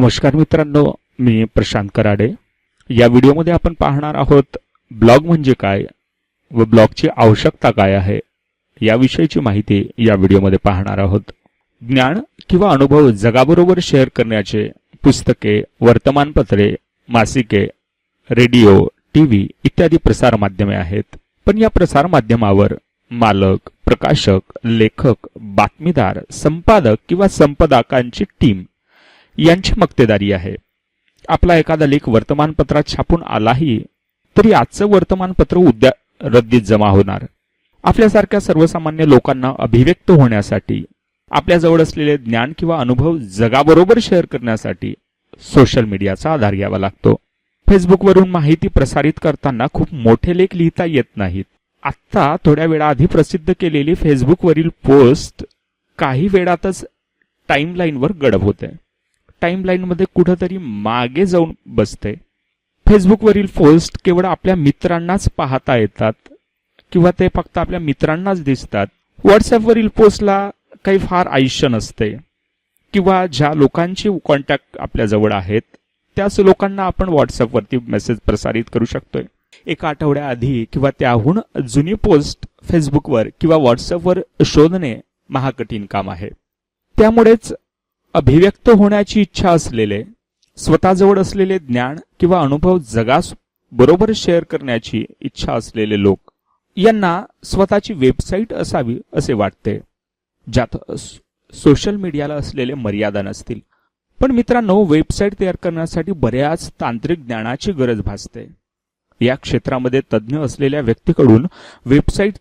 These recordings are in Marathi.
नमस्कार मित्रांनो मी प्रशांत कराडे. या व्हिडिओमध्ये आपण पाहणार आहोत ब्लॉग म्हणजे काय व ब्लॉगची आवश्यकता काय आहे याविषयीची माहिती या व्हिडिओमध्ये पाहणार आहोत. ज्ञान किंवा अनुभव जगाबरोबर शेअर करण्याचे पुस्तके वर्तमानपत्रे मासिके रेडिओ टी व्ही इत्यादी प्रसारमाध्यमे आहेत. पण या प्रसारमाध्यमावर मालक प्रकाशक लेखक बातमीदार संपादक किंवा संपादकांची टीम यांची मक्तेदारी आहे. आपला एखादा लेख वर्तमानपत्रात छापून आलाही तरी आजचं वर्तमानपत्र उद्या रद्दीत जमा होणार. आपल्यासारख्या सर्वसामान्य लोकांना अभिव्यक्त होण्यासाठी आपल्याजवळ असलेले ज्ञान किंवा अनुभव जगाबरोबर शेअर करण्यासाठी सोशल मीडियाचा आधार घ्यावा लागतो. फेसबुकवरून माहिती प्रसारित करताना खूप मोठे लेख लिहिता येत नाहीत. आत्ता थोड्या वेळाआधी प्रसिद्ध केलेली फेसबुकवरील पोस्ट काही वेळातच टाईमलाईनवर गडप होते. टाईमलाईनमध्ये कुठंतरी मागे जाऊन बसते. फेसबुकवरील पोस्ट केवळ आपल्या मित्रांनाच पाहता येतात किंवा ते फक्त आपल्या मित्रांनाच दिसतात. व्हॉट्सअपवरील पोस्टला काही फार आयुष्य नसते किंवा ज्या लोकांची कॉन्टॅक्ट आपल्याजवळ आहेत त्याच लोकांना आपण व्हॉट्सअपवरती मेसेज प्रसारित करू शकतोय. एका आठवड्याआधी किंवा त्याहून जुनी पोस्ट फेसबुकवर किंवा व्हॉट्सअपवर शोधणे महाकठीण काम आहे. त्यामुळेच अभिव्यक्त होण्याची इच्छा असलेले स्वतःजवळ असलेले ज्ञान किंवा अनुभव जगास बरोबर शेअर करण्याची इच्छा असलेले लोक यांना स्वतःची वेबसाईट असावी असे वाटते. ज्यात सोशल मीडियाला असलेले मर्यादा नसतील. पण मित्रांनो वेबसाईट तयार करण्यासाठी बऱ्याच तांत्रिक ज्ञानाची गरज भासते. या क्षेत्रामध्ये तज्ज्ञ असलेल्या व्यक्तीकडून वेबसाईट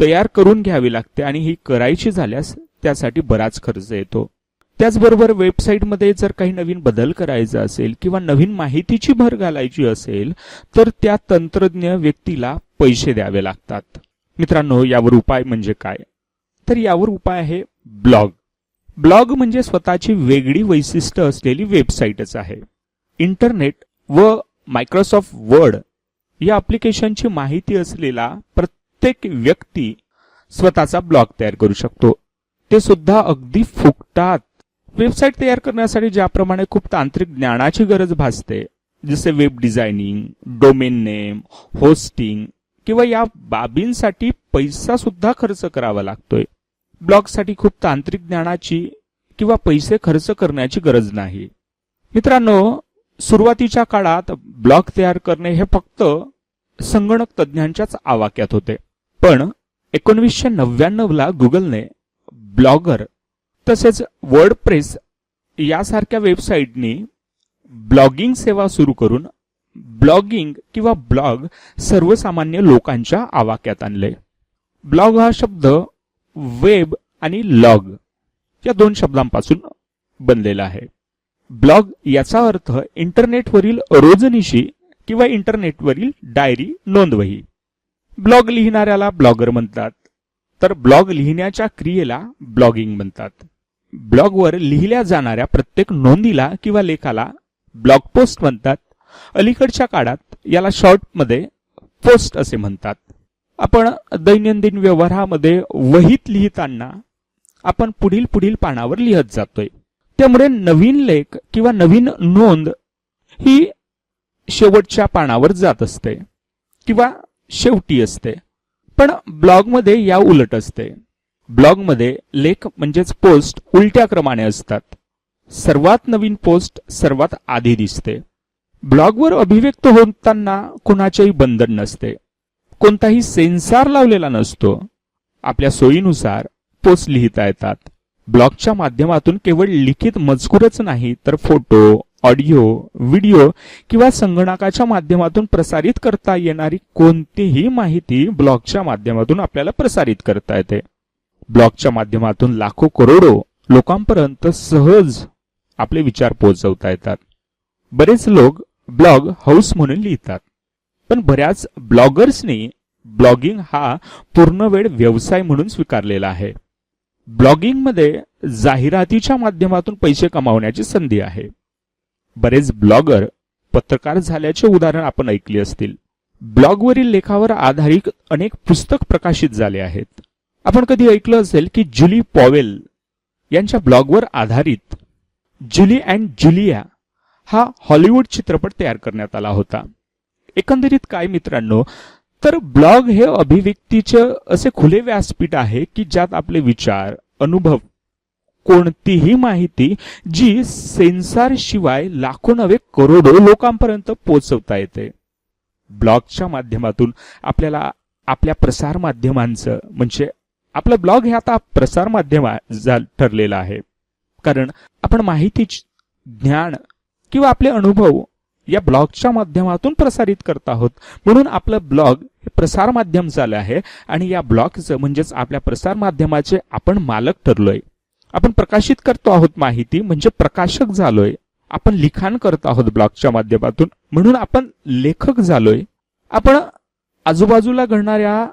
तयार करून घ्यावी लागते आणि ही करायची झाल्यास त्यासाठी बराच खर्च येतो. त्याचबरोबर वेबसाईटमध्ये जर काही नवीन बदल करायचा असेल किंवा नवीन माहितीची भर घालायची असेल तर त्या तंत्रज्ञ व्यक्तीला पैसे द्यावे लागतात. मित्रांनो यावर उपाय म्हणजे काय? तर यावर उपाय आहे ब्लॉग. ब्लॉग म्हणजे स्वतःची वेगळी वैशिष्ट्य असलेली वेबसाईटच आहे. इंटरनेट व मायक्रोसॉफ्ट वर्ड या ॲप्लिकेशनची माहिती असलेला प्रत्येक व्यक्ती स्वतःचा ब्लॉग तयार करू शकतो. ते सुद्धा अगदी फुकटात वेबसाईट तयार करण्यासाठी ज्याप्रमाणे खूप तांत्रिक ज्ञानाची गरज भासते जसे web designing domain name hosting किंवा या बाबींसाठी पैसा सुद्धा खर्च करावा लागतोय. ब्लॉगसाठी खूप तांत्रिक ज्ञानाची किंवा पैसे खर्च करण्याची गरज नाही. मित्रांनो सुरुवातीच्या काळात ब्लॉग तयार करणे हे फक्त संगणक तज्ज्ञांच्याच आवाक्यात होते. पण एकोणवीसशे नव्याण्णवला गुगलने ब्लॉगर तसेच वर्ड प्रेस यासारख्या वेबसाईटनी ब्लॉगिंग सेवा सुरू करून ब्लॉगिंग किंवा ब्लॉग सर्वसामान्य लोकांच्या आवाक्यात आणले. ब्लॉग हा शब्द वेब आणि लॉग या दोन शब्दांपासून बनलेला आहे. ब्लॉग याचा अर्थ इंटरनेटवरील रोजनिशी किंवा इंटरनेटवरील डायरी नोंदवही. ब्लॉग लिहिणाऱ्याला ब्लॉगर म्हणतात. तर ब्लॉग लिहिण्याच्या क्रियेला ब्लॉगिंग म्हणतात. ब्लॉगवर लिहिल्या जाणाऱ्या प्रत्येक नोंदीला किंवा लेखाला ब्लॉग पोस्ट म्हणतात. अलीकडच्या काळात याला शॉर्टमध्ये पोस्ट असे म्हणतात. आपण दैनंदिन व्यवहारामध्ये वहीत लिहिताना आपण पुढील पुढील पानावर लिहत जातोय. त्यामुळे नवीन लेख किंवा नवीन नोंद ही शेवटच्या पानावर जात असते किंवा शेवटी असते. पण ब्लॉगमध्ये या उलट असते. ब्लॉगमध्ये लेख म्हणजेच पोस्ट उलट्या क्रमाने असतात. सर्वात नवीन पोस्ट सर्वात आधी दिसते. ब्लॉगवर अभिव्यक्त होताना कुणाचेही बंधन नसते. कोणताही सेन्सार लावलेला नसतो. आपल्या सोयीनुसार पोस्ट लिहिता येतात. ब्लॉगच्या माध्यमातून केवळ लिखित मजकूरच नाही तर फोटो ऑडिओ व्हिडिओ किंवा संगणकाच्या माध्यमातून प्रसारित करता येणारी कोणतीही माहिती ब्लॉगच्या माध्यमातून आपल्याला प्रसारित करता येते. ब्लॉगच्या माध्यमातून लाखो करोडो लोकांपर्यंत सहज आपले विचार पोहोचवता येतात. बरेच लोक ब्लॉग हाऊस म्हणून लिहितात. पण बऱ्याच ब्लॉगर्सनी ब्लॉगिंग हा पूर्णवेळ व्यवसाय म्हणून स्वीकारलेला आहे. ब्लॉगिंगमध्ये जाहिरातीच्या माध्यमातून पैसे कमावण्याची संधी आहे. बरेच ब्लॉगर पत्रकार झाल्याचे उदाहरण आपण ऐकले असतील. ब्लॉगवरील लेखावर आधारित अनेक पुस्तक प्रकाशित झाले आहेत. आपण कधी ऐकलं असेल की जुली पॉवेल यांच्या ब्लॉगवर आधारित जुली अँड जुलिया हा हॉलिवूड चित्रपट तयार करण्यात आला होता. एकंदरीत काय मित्रांनो तर ब्लॉग हे अभिव्यक्तीचे असे खुले व्यासपीठ आहे की ज्यात आपले विचार अनुभव कोणतीही माहिती जी सेन्सारशिवाय लाखो नव्हे करोडो लोकांपर्यंत पोहोचवता येते. ब्लॉगच्या माध्यमातून आपल्याला आपल्या प्रसार माध्यमांचं म्हणजे आपलं ब्लॉग हे आता प्रसार माध्यम ठरलेलं आहे. कारण आपण माहिती ज्ञान किंवा आपले अनुभव या ब्लॉगच्या माध्यमातून प्रसारित करत आहोत. म्हणून आपलं ब्लॉग हे प्रसार माध्यम झालं आहे आणि या ब्लॉगचं म्हणजेच आपल्या प्रसार माध्यमाचे आपण मालक ठरलोय. आपण प्रकाशित करतो आहोत माहिती म्हणजे प्रकाशक झालोय. आपण लिखाण करत आहोत ब्लॉगच्या माध्यमातून. म्हणून आपण लेखक झालोय. आपण आजूबाजूला घडणाऱ्या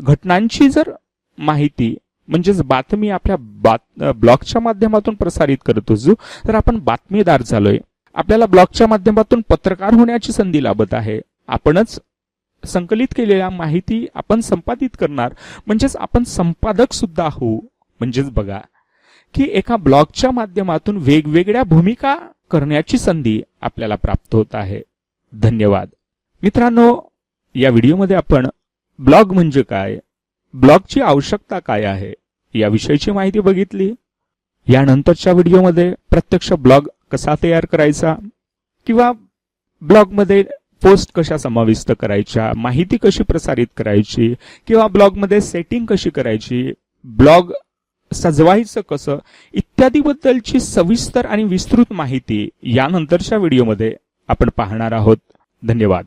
घटनांची जर माहिती म्हणजेच बातमी आपल्या बात ब्लॉगच्या माध्यमातून प्रसारित करत असू तर आपण बातमीदार झालोय. आपल्याला ब्लॉगच्या माध्यमातून पत्रकार होण्याची संधी लाभत आहे. आपणच संकलित केलेल्या माहिती आपण संपादित करणार म्हणजेच आपण संपादक सुद्धा होऊ. म्हणजेच बघा की एका ब्लॉगच्या माध्यमातून वेगवेगळ्या भूमिका करण्याची संधी आपल्याला प्राप्त होत आहे. धन्यवाद. मित्रांनो या व्हिडिओमध्ये आपण ब्लॉग म्हणजे काय ब्लॉगची आवश्यकता काय आहे याविषयीची माहिती बघितली. यानंतरच्या व्हिडिओमध्ये प्रत्यक्ष ब्लॉग कसा तयार करायचा किंवा ब्लॉगमध्ये पोस्ट कशा समाविष्ट करायच्या माहिती कशी प्रसारित करायची किंवा ब्लॉगमध्ये सेटिंग कशी करायची ब्लॉग सजवायचं कसं? इत्यादीबद्दलची सविस्तर आणि विस्तृत माहिती यानंतरच्या व्हिडिओमध्ये आपण पाहणार आहोत. धन्यवाद.